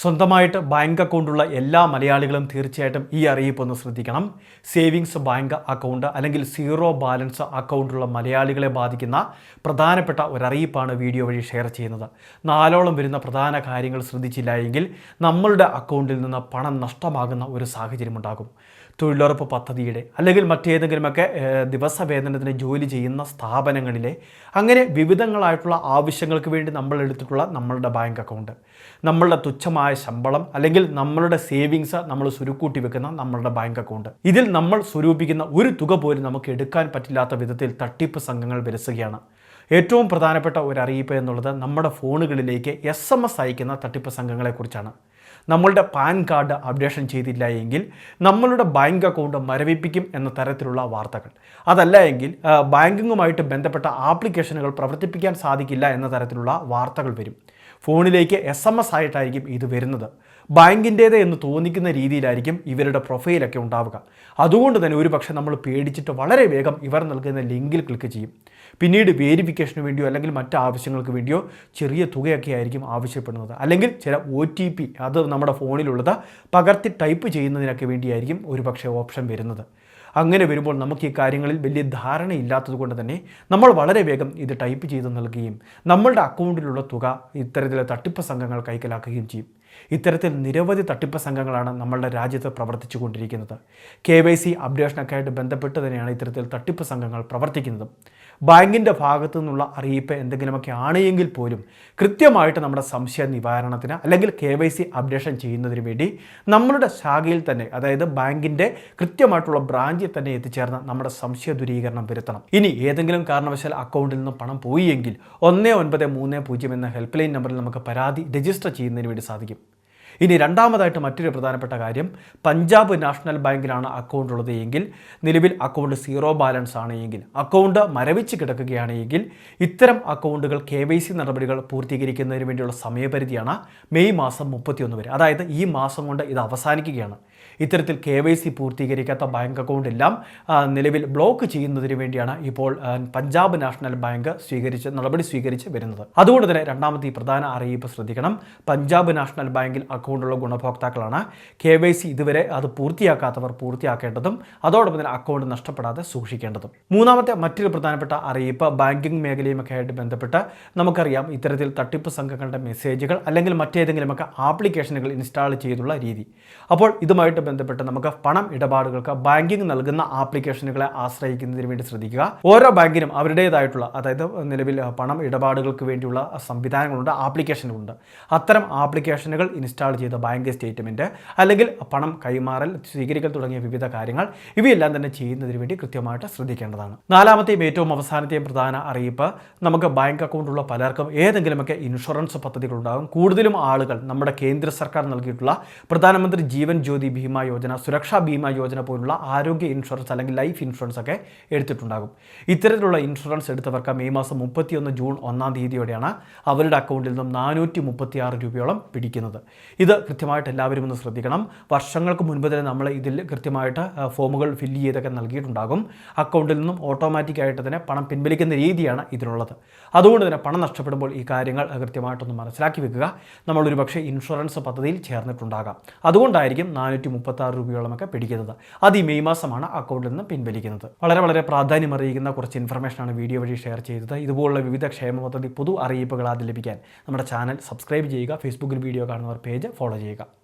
സ്വന്തമായിട്ട് ബാങ്ക് അക്കൗണ്ടുള്ള എല്ലാ മലയാളികളും തീർച്ചയായിട്ടും ഈ അറിയിപ്പ് ഒന്ന് ശ്രദ്ധിക്കണം. സേവിങ്സ് ബാങ്ക് അക്കൗണ്ട് അല്ലെങ്കിൽ സീറോ ബാലൻസ് അക്കൗണ്ടുള്ള മലയാളികളെ ബാധിക്കുന്ന പ്രധാനപ്പെട്ട ഒരറിയിപ്പാണ് വീഡിയോ വഴി ഷെയർ ചെയ്യുന്നത്. നാലോളം വരുന്ന പ്രധാന കാര്യങ്ങൾ ശ്രദ്ധിച്ചില്ല എങ്കിൽ നമ്മളുടെ അക്കൗണ്ടിൽ നിന്ന് പണം നഷ്ടമാകുന്ന ഒരു സാഹചര്യം ഉണ്ടാകും. തൊഴിലുറപ്പ് പദ്ധതിയുടെ അല്ലെങ്കിൽ മറ്റേതെങ്കിലുമൊക്കെ ദിവസ ദിവസവേതനത്തിന് ജോലി ചെയ്യുന്ന സ്ഥാപനങ്ങളിലെ അങ്ങനെ വിവിധങ്ങളായിട്ടുള്ള ആവശ്യങ്ങൾക്ക് വേണ്ടി നമ്മൾ എടുത്തിട്ടുള്ള നമ്മളുടെ ബാങ്ക് അക്കൗണ്ട്. നമ്മളുടെ തുച്ഛമായ ശമ്പളം അല്ലെങ്കിൽ നമ്മളുടെ സേവിങ്സ് നമ്മൾ സുരുക്കൂട്ടി വെക്കുന്ന നമ്മളുടെ ബാങ്ക് അക്കൗണ്ട്. ഇതിൽ നമ്മൾ സ്വരൂപിക്കുന്ന ഒരു തുക പോലും നമുക്ക് എടുക്കാൻ പറ്റില്ലാത്ത വിധത്തിൽ തട്ടിപ്പ് സംഘങ്ങൾ വിലസുകയാണ് ഏറ്റവും പ്രധാനപ്പെട്ട ഒരു അറിയിപ്പ് എന്നുള്ളത് നമ്മുടെ ഫോണുകളിലേക്ക് എസ് എം എസ് അയക്കുന്ന തട്ടിപ്പ് സംഘങ്ങളെക്കുറിച്ചാണ് നമ്മളുടെ പാൻ കാർഡ് അപ്ഡേഷൻ ചെയ്തില്ല എങ്കിൽ നമ്മളുടെ ബാങ്ക് അക്കൗണ്ട് മരവിപ്പിക്കും എന്ന തരത്തിലുള്ള വാർത്തകൾ. അതല്ല എങ്കിൽ ബാങ്കിങ്ങുമായിട്ട് ബന്ധപ്പെട്ട ആപ്ലിക്കേഷനുകൾ പ്രവർത്തിപ്പിക്കാൻ സാധിക്കില്ല എന്ന തരത്തിലുള്ള വാർത്തകൾ വരും. ഫോണിലേക്ക് എസ് എം എസ് ആയിട്ടായിരിക്കും ഇത് വരുന്നത്. ബാങ്കിന്റേത് എന്ന് തോന്നിക്കുന്ന രീതിയിലായിരിക്കും ഇവരുടെ പ്രൊഫൈലൊക്കെ ഉണ്ടാവുക. അതുകൊണ്ട് തന്നെ ഒരു പക്ഷേ നമ്മൾ പേടിച്ചിട്ട് വളരെ വേഗം ഇവർ നൽകുന്ന ലിങ്കിൽ ക്ലിക്ക് ചെയ്യും. പിന്നീട് വേരിഫിക്കേഷന് വേണ്ടിയോ അല്ലെങ്കിൽ മറ്റ് ആവശ്യങ്ങൾക്ക് വേണ്ടിയോ ചെറിയ തുകയൊക്കെ ആയിരിക്കും ആവശ്യപ്പെടുന്നത്. അല്ലെങ്കിൽ ചില ഒ ടി പി അത് നമ്മുടെ ഫോണിലുള്ളത് പകർത്തി ടൈപ്പ് ചെയ്യുന്നതിനൊക്കെ വേണ്ടിയായിരിക്കും ഒരു പക്ഷേ ഓപ്ഷൻ വരുന്നത്. അങ്ങനെ വരുമ്പോൾ നമുക്ക് ഈ കാര്യങ്ങളിൽ വലിയ ധാരണയില്ലാത്തത് കൊണ്ട് തന്നെ നമ്മൾ വളരെ വേഗം ഇത് ടൈപ്പ് ചെയ്ത് നൽകുകയും നമ്മളുടെ അക്കൗണ്ടിലുള്ള തുക ഇത്തരത്തിലെ തട്ടിപ്പ് സംഘങ്ങൾ കൈക്കലാക്കുകയും ചെയ്യും. ഇത്തരത്തിൽ നിരവധി തട്ടിപ്പ് സംഘങ്ങളാണ് നമ്മളുടെ രാജ്യത്ത് പ്രവർത്തിച്ചു കൊണ്ടിരിക്കുന്നത് കെ വൈ സി അപ്ഡേഷനൊക്കെ ആയിട്ട് ബന്ധപ്പെട്ട് തന്നെയാണ് ഇത്തരത്തിൽ തട്ടിപ്പ് സംഘങ്ങൾ പ്രവർത്തിക്കുന്നത്. ബാങ്കിന്റെ ഭാഗത്തു നിന്നുള്ള അറിയിപ്പ് എന്തെങ്കിലുമൊക്കെ ആണെങ്കിൽ പോലും കൃത്യമായിട്ട് നമ്മുടെ സംശയ നിവാരണത്തിന് അല്ലെങ്കിൽ കെ വൈ സി അപ്ഡേഷൻ ചെയ്യുന്നതിന് വേണ്ടി നമ്മളുടെ ശാഖയിൽ തന്നെ അതായത് ബാങ്കിന്റെ കൃത്യമായിട്ടുള്ള ബ്രാഞ്ചിൽ തന്നെ എത്തിച്ചേർന്ന് നമ്മുടെ സംശയ ദുരീകരണം വരുത്തണം. ഇനി ഏതെങ്കിലും കാരണവശാൽ അക്കൗണ്ടിൽ നിന്ന് പണം പോയി എങ്കിൽ ഒന്ന് ഒൻപത് മൂന്ന് പൂജ്യം എന്ന ഹെൽപ്പ് ലൈൻ നമ്പറിൽ നമുക്ക് പരാതി രജിസ്റ്റർ ചെയ്യുന്നതിന് വേണ്ടി സാധിക്കും. ഇനി രണ്ടാമതായിട്ട് മറ്റൊരു പ്രധാനപ്പെട്ട കാര്യം പഞ്ചാബ് നാഷണൽ ബാങ്കിലാണ് അക്കൗണ്ട് ഉള്ളത് എങ്കിൽ നിലവിൽ അക്കൗണ്ട് സീറോ ബാലൻസ് ആണ് എങ്കിൽ അക്കൗണ്ട് മരവിച്ച് കിടക്കുകയാണെങ്കിൽ ഇത്തരം അക്കൗണ്ടുകൾ കെ വൈ സി നടപടികൾ പൂർത്തീകരിക്കുന്നതിന് വേണ്ടിയുള്ള സമയപരിധിയാണ് മെയ് മാസം മുപ്പത്തിയൊന്ന് വരെ. അതായത് ഈ മാസം കൊണ്ട് ഇത് അവസാനിക്കുകയാണ്. ഇത്തരത്തിൽ കെ വൈ സി പൂർത്തീകരിക്കാത്ത ബാങ്ക് അക്കൗണ്ട് എല്ലാം നിലവിൽ ബ്ലോക്ക് ചെയ്യുന്നതിന് വേണ്ടിയാണ് ഇപ്പോൾ പഞ്ചാബ് നാഷണൽ ബാങ്ക് സ്വീകരിച്ച് നടപടി സ്വീകരിച്ച് വരുന്നത്. അതുകൊണ്ട് തന്നെ രണ്ടാമത്തെ ഈ പ്രധാന അറിയിപ്പ് ശ്രദ്ധിക്കണം. പഞ്ചാബ് നാഷണൽ ബാങ്കിൽ അക്കൗണ്ടുള്ള ഗുണഭോക്താക്കളാണ് കെ വൈ സി ഇതുവരെ അത് പൂർത്തിയാക്കാത്തവർ പൂർത്തിയാക്കേണ്ടതും അതോടൊപ്പം തന്നെ അക്കൗണ്ട് നഷ്ടപ്പെടാതെ സൂക്ഷിക്കേണ്ടതും. മൂന്നാമത്തെ മറ്റൊരു പ്രധാനപ്പെട്ട അറിയിപ്പ് ബാങ്കിംഗ് മേഖലയുമൊക്കെ ആയിട്ട് ബന്ധപ്പെട്ട് നമുക്കറിയാം ഇത്തരത്തിൽ തട്ടിപ്പ് സംഘങ്ങളുടെ മെസ്സേജുകൾ അല്ലെങ്കിൽ മറ്റേതെങ്കിലുമൊക്കെ ആപ്ലിക്കേഷനുകൾ ഇൻസ്റ്റാൾ ചെയ്തുള്ള രീതി. അപ്പോൾ ഇതുമായിട്ട് ബന്ധപ്പെട്ട് നമുക്ക് പണം ഇടപാടുകൾക്ക് ബാങ്കിങ് നൽകുന്ന ആപ്ലിക്കേഷനുകളെ ആശ്രയിക്കുന്നതിന് വേണ്ടി ശ്രദ്ധിക്കുക. ഓരോ ബാങ്കിനും അവരുടേതായിട്ടുള്ള അതായത് നിലവിൽ പണം ഇടപാടുകൾക്ക് വേണ്ടിയുള്ള സംവിധാനങ്ങളുണ്ട് ആപ്ലിക്കേഷനുകളുണ്ട്. അത്തരം ആപ്ലിക്കേഷനുകൾ ഇൻസ്റ്റാൾ ചെയ്ത ബാങ്ക് സ്റ്റേറ്റ്മെന്റ് അല്ലെങ്കിൽ പണം കൈമാറൽ സ്വീകരിക്കൽ തുടങ്ങിയ വിവിധ കാര്യങ്ങൾ ഇവയെല്ലാം തന്നെ ചെയ്യുന്നതിന് വേണ്ടി കൃത്യമായിട്ട് ശ്രദ്ധിക്കേണ്ടതാണ്. നാലാമത്തെയും ഏറ്റവും അവസാനത്തെയും പ്രധാന അറിയിപ്പ് നമുക്ക് ബാങ്ക് അക്കൗണ്ടുള്ള പലർക്കും ഏതെങ്കിലുമൊക്കെ ഇൻഷുറൻസ് പദ്ധതികളുണ്ടാകും. കൂടുതലും ആളുകൾ നമ്മുടെ കേന്ദ്ര സർക്കാർ നൽകിയിട്ടുള്ള പ്രധാനമന്ത്രി ജീവൻ ജ്യോതി ഭീമ യോജന സുരക്ഷാ ബീമാ യോജന പോലുള്ള ആരോഗ്യ ഇൻഷുറൻസ് അല്ലെങ്കിൽ ലൈഫ് ഇൻഷുറൻസ് ഒക്കെ എടുത്തിട്ടുണ്ടാകും. ഇത്തരത്തിലുള്ള ഇൻഷുറൻസ് എടുത്തവർക്ക് മെയ് മാസം മുപ്പത്തിയൊന്ന് ജൂൺ ഒന്നാം തീയതിയോടെയാണ് അവരുടെ അക്കൗണ്ടിൽ നിന്നും നാനൂറ്റി മുപ്പത്തി ആറ് രൂപയോളം പിടിക്കുന്നത്. ഇത് കൃത്യമായിട്ട് എല്ലാവരും ഒന്ന് ശ്രദ്ധിക്കണം. വർഷങ്ങൾക്ക് മുൻപ് തന്നെ നമ്മൾ ഇതിൽ കൃത്യമായിട്ട് ഫോമുകൾ ഫില്ല് ചെയ്തൊക്കെ നൽകിയിട്ടുണ്ടാകും. അക്കൗണ്ടിൽ നിന്നും ഓട്ടോമാറ്റിക്കായിട്ട് തന്നെ പണം പിൻവലിക്കുന്ന രീതിയാണ് ഇതിനുള്ളത്. അതുകൊണ്ട് തന്നെ പണം നഷ്ടപ്പെടുമ്പോൾ ഈ കാര്യങ്ങൾ കൃത്യമായിട്ടൊന്ന് മനസ്സിലാക്കി വെക്കുക. നമ്മളൊരു പക്ഷേ ഇൻഷുറൻസ് പദ്ധതിയിൽ ചേർന്നിട്ടുണ്ടാകാം. അതുകൊണ്ടായിരിക്കും നാനൂറ്റി മുപ്പത്തി ആറ് രൂപയോളമൊക്കെ പിടിക്കുന്നത്. അത് ഈ മെയ് മാസമാണ് അക്കൗണ്ടിൽ നിന്ന് പിൻവലിക്കുന്നത്. വളരെ വളരെ പ്രാധാന്യം അറിയിക്കുന്ന കുറച്ച് ഇൻഫർമേഷനാണ് വീഡിയോ വഴി ഷെയർ ചെയ്തത്. ഇതുപോലുള്ള വിവിധ ക്ഷേമ പദ്ധതി പുതു അറിയിപ്പുകൾ ആദ്യം ലഭിക്കാൻ നമ്മുടെ ചാനൽ സബ്സ്ക്രൈബ് ചെയ്യുക ഫേസ്ബുക്കിൽ വീഡിയോ കാണുന്നവർ പേജ് ഫോളോ ചെയ്യുക.